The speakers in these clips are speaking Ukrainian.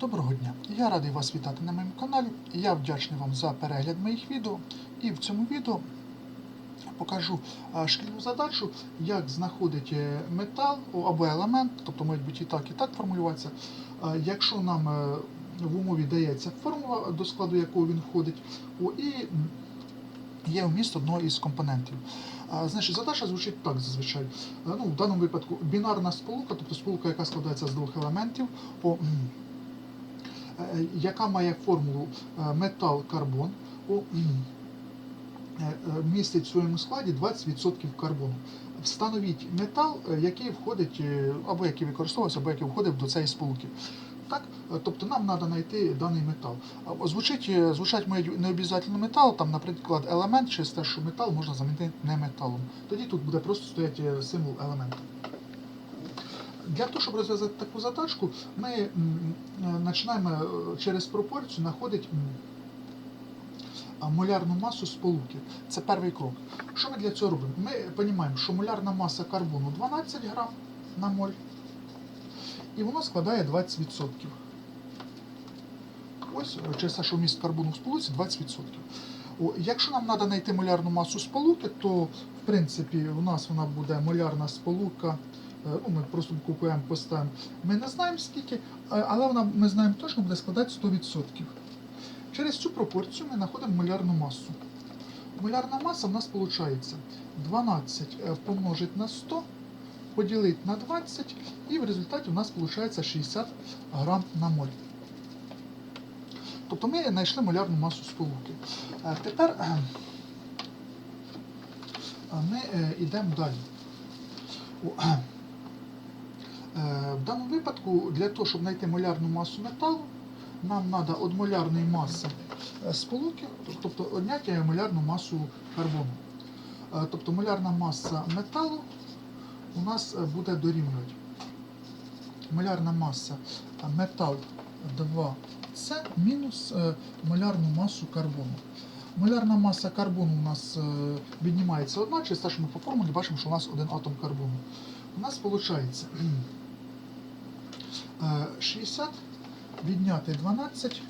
Доброго дня! Я радий вас вітати на моєму каналі. Я вдячний вам за перегляд моїх відео. І в цьому відео покажу шкільну задачу, як знаходить е, метал або елемент, тобто можуть бути і так, і так формулюватися. Якщо нам е, в умові дається формула, до складу якої він входить, і є вміст одного із компонентів. Значить, задача звучить так зазвичай. Ну, в даному випадку бінарна сполука, тобто сполука, яка складається з двох елементів, о, м, е, яка має формулу е, метал-карбон, е, е, містить в своєму складі 20% карбону. Встановіть метал, е, який входить, е, або який використовувався, або який входив до цієї сполуки. Так? Е, Тобто нам треба знайти даний метал. Звучить, е, звучать не обов'язково метал, там, наприклад, елемент, через те, що метал можна замінити не металом. Тоді тут буде просто стояти е, символ елемента. Для того, щоб розв'язати таку задачку, ми е, починаємо е, через пропорцію знаходити молярну масу сполуки. Це перший крок. Що ми для цього робимо? Ми розуміємо, що молярна маса карбону 12 грам на моль, і воно складає 20%. Ось е, через те, що вміст карбону в сполуці 20%. О, Якщо нам треба знайти молярну масу сполуки, то в принципі у нас вона буде молярна сполука. Е, Ну, ми просто купуємо, поставимо. Ми не знаємо скільки, е, але вона ми знаємо точно буде складати 100%. Через цю пропорцію ми знаходимо молярну масу. Молярна маса в нас виходить 12 е, помножить на 100, поділити на 20, і в результаті у нас виходить 60 грам на моль. Тобто ми знайшли молярну масу сполуки. Е, Тепер ми йдемо далі. Е, В даному випадку, для того, щоб знайти молярну масу металу, нам треба від молярної маси е, сполуки, тобто одняти молярну масу карбону. Е, Тобто молярна маса металу у нас буде дорівнювати. Молярна маса метал 2 це мінус молярну масу карбону. Молярна маса карбону у нас віднімається одна, через те, що ми по формулі бачимо, що у нас один атом карбону. У нас виходить 60 відняти 12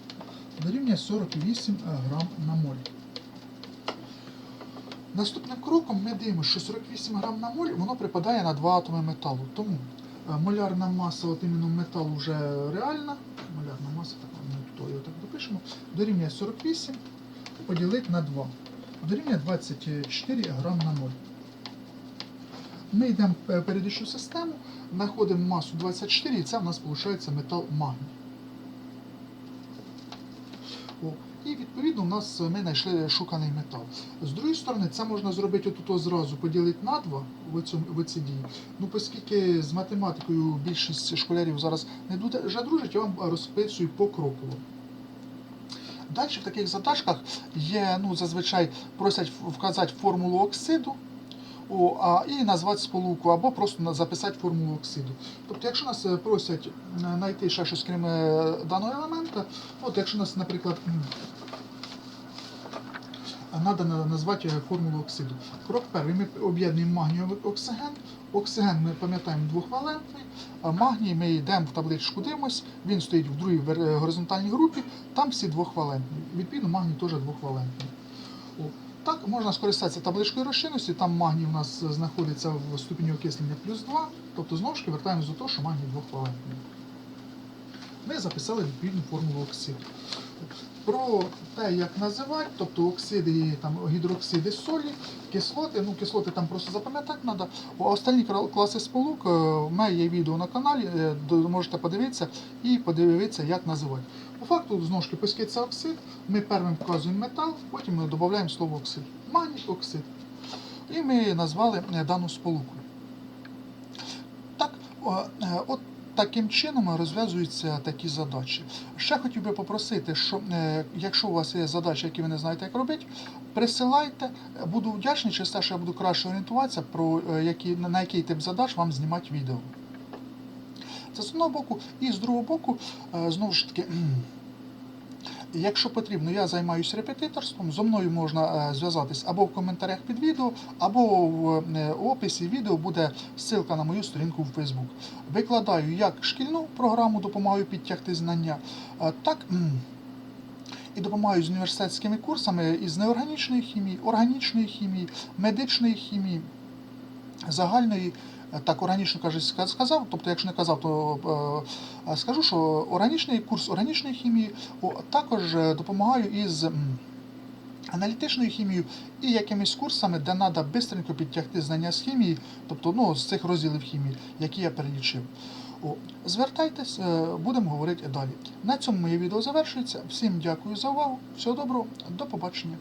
дорівнює 48 грам на моль. Наступним кроком ми дивимося, що 48 грам на моль воно припадає на 2 атоми металу. Тому е, молярна маса от іменно металу вже реальна. Молярна маса, так ми тут його так допишемо, дорівнює 48 поділити на 2. Дорівнює 24 грам на моль. Ми йдемо в передачу систему, знаходимо масу 24 і це в нас виходить метал магній. І відповідно у нас ми знайшли шуканий метал. З другої сторони, це можна зробити отут зразу, поділити на 2 в, цій дії. Ну, оскільки з математикою більшість школярів зараз не дуже дружить, я вам розписую покроково. Далі в таких задачках є, ну, зазвичай просять вказати формулу оксиду о, а, і назвати сполуку, або просто записати формулу оксиду. Тобто, якщо нас е, просять е, знайти ще щось крім е, даного елемента, от якщо нас, наприклад, треба назвати е, формулу оксиду. Крок перший. Ми об'єднуємо магнієвий оксиген. Оксиген ми пам'ятаємо двохвалентний, а магній ми йдемо в табличку дивимось, він стоїть в другій е, горизонтальній групі, там всі двохвалентні. Відповідно, магній теж двохвалентний. Так, можна скористатися табличкою розчинності, там магній у нас знаходиться в ступені окислення плюс 2, тобто знову ж таки вертаємось до того, що магній двохвалентний. Ми записали відповідну формулу оксиду. Про те, як називати, тобто оксиди, там, гідроксиди солі, кислоти, ну кислоти там просто запам'ятати треба. Останні класи сполук, е, в мене є відео на каналі, е, можете подивитися і подивитися, як називати. По факту, знову ж це оксид, ми першим вказуємо метал, потім ми додаємо слово оксид. Магній оксид. І ми назвали е, дану сполуку. Так, е, от таким чином розв'язуються такі задачі. Ще хотів би попросити, що е, якщо у вас є задачі, які ви не знаєте, як робити, присилайте. Буду вдячний через те, що я буду краще орієнтуватися, про е, які, на який тип задач вам знімати відео. Це з одного боку. І з другого боку, е, знову ж таки, Якщо потрібно, я займаюся репетиторством. Зо мною можна е, зв'язатись або в коментарях під відео, або в е, описі відео буде ссылка на мою сторінку в Facebook. Викладаю як шкільну програму, допомагаю підтягти знання, е, так і допомагаю з університетськими курсами із неорганічної хімії, органічної хімії, медичної хімії, загальної. Так, органічно ска- сказав. Тобто, якщо не казав, то е, скажу, що органічний курс органічної хімії також е, допомагаю із аналітичною хімією і якимись курсами, де треба швидко підтягти знання з хімії, тобто ну, з цих розділів хімії, які я перелічив. О, звертайтесь, е, будемо говорити далі. На цьому моє відео завершується. Всім дякую за увагу. Всього доброго, до побачення.